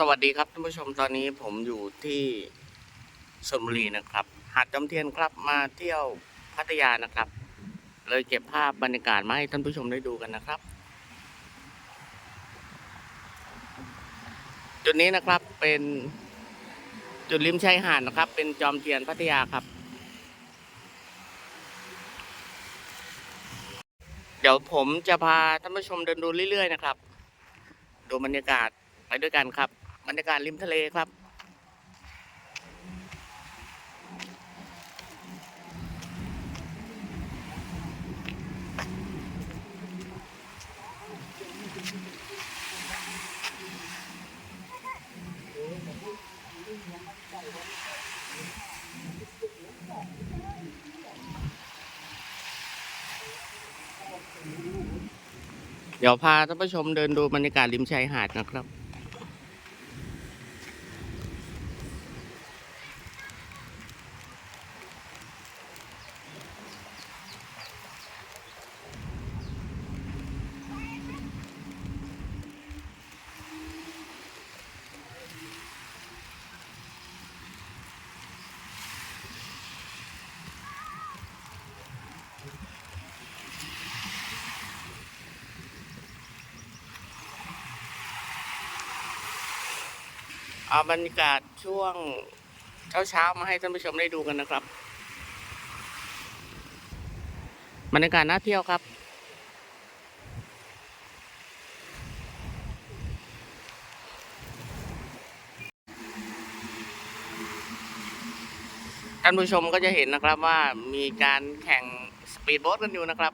สวัสดีครับท่านผู้ชมตอนนี้ผมอยู่ที่ชลบุรีนะครับ หาดจอมเทียนครับมาเที่ยวพัทยานะครับ เลยเก็บภาพบรรยากาศมาให้ท่านผู้ชมได้ดูกันนะครับ จุดนี้นะครับเป็นจุดริมชายหาดนะครับ เป็นจอมเทียนพัทยาครับ เดี๋ยวผมจะพาท่านผู้ชมเดินดูเรื่อยๆนะครับ ดูบรรยากาศไปด้วยกันครับ บรรยากาศริมทะเลครับ เดี๋ยวพาท่านผู้ชมเดินดูบรรยากาศริมชายหาดนะครับ เอาบรรยากาศช่วงเช้าๆมาให้ท่านผู้ชมได้ดูกันนะครับบรรยากาศน่าเที่ยวครับ ท่านผู้ชมก็จะเห็นนะครับว่ามีการแข่งสปีดโบ๊ทกันอยู่นะครับ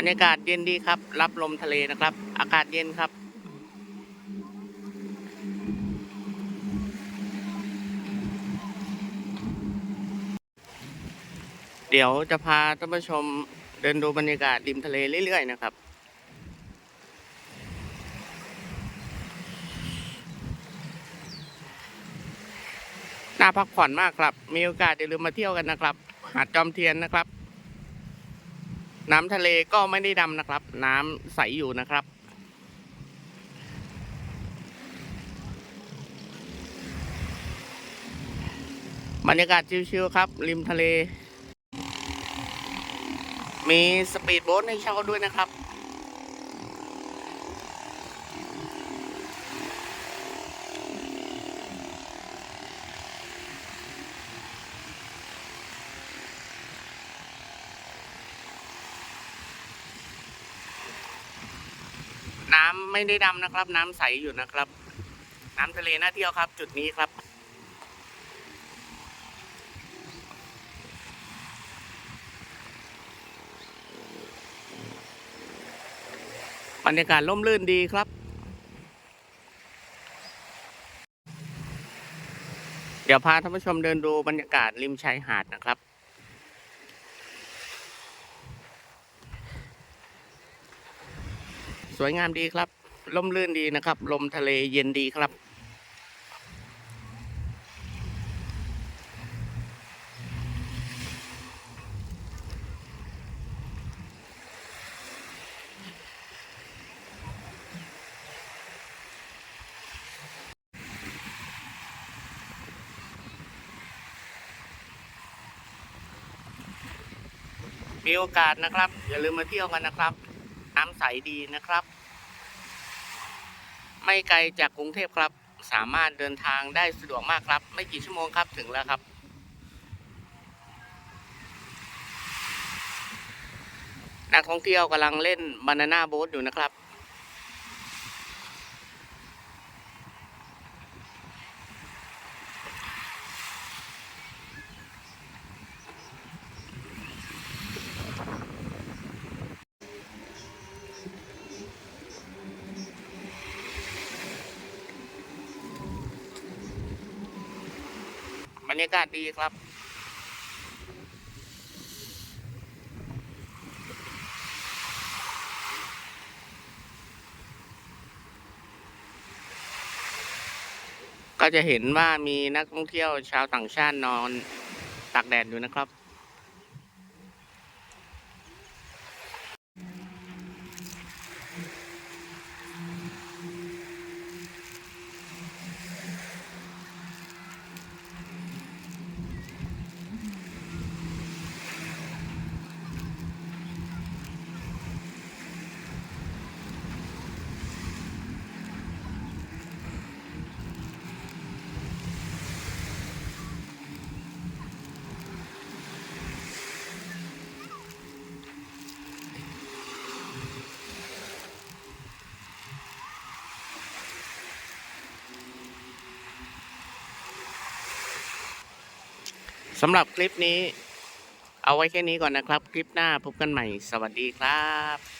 รรยากาศเย็นดีครับ รับลมทะเลนะครับ อากาศเย็นครับ เดี๋ยวจะพาท่านผู้ชมเดินดูบรรยากาศริมทะเลเรื่อยๆนะครับน่าพักผ่อนมากครับ มีโอกาสอย่าลืมมาเที่ยวกันนะครับ หาดจอมเทียนนะครับ น้ำทะเลก็ไม่ได้ดำนะครับ น้ำใสอยู่นะครับ บรรยากาศชิวๆครับ ริมทะเล มีสปีดโบ๊ทให้เช่าด้วยนะครับ น้ำไม่ได้ดำนะครับ น้ำใสอยู่นะครับ น้ำทะเลน่าเที่ยวครับ จุดนี้ครับบรรยากาศร่มรื่นดีครับ เดี๋ยวพาท่านผู้ชมเดินดูบรรยากาศริมชายหาดนะครับ สวยงามดีครับร่มรื่นดีนะครับ ลมทะเลเย็นดีครับ มีโอกาสนะครับ อย่าลืมมาเที่ยวกันนะครับ น้ำใสดีนะครับ ไม่ไกลจากกรุงเทพครับ สามารถเดินทางได้สะดวกมากครับ ไม่กี่ชั่วโมงครับถึงแล้วครับนักท่องเที่ยวกำลังเล่นบานาน่าโบ๊ทอยู่นะครับ รยากาศดีครับก็จะเห็นว่ามีนักท่องเที่ยวชาวต่างชาตินอนตากแดดอยู่นะครับ สำหรับคลิปนี้ เอาไว้แค่นี้ก่อนนะครับ คลิปหน้าพบกันใหม่ สวัสดีครับ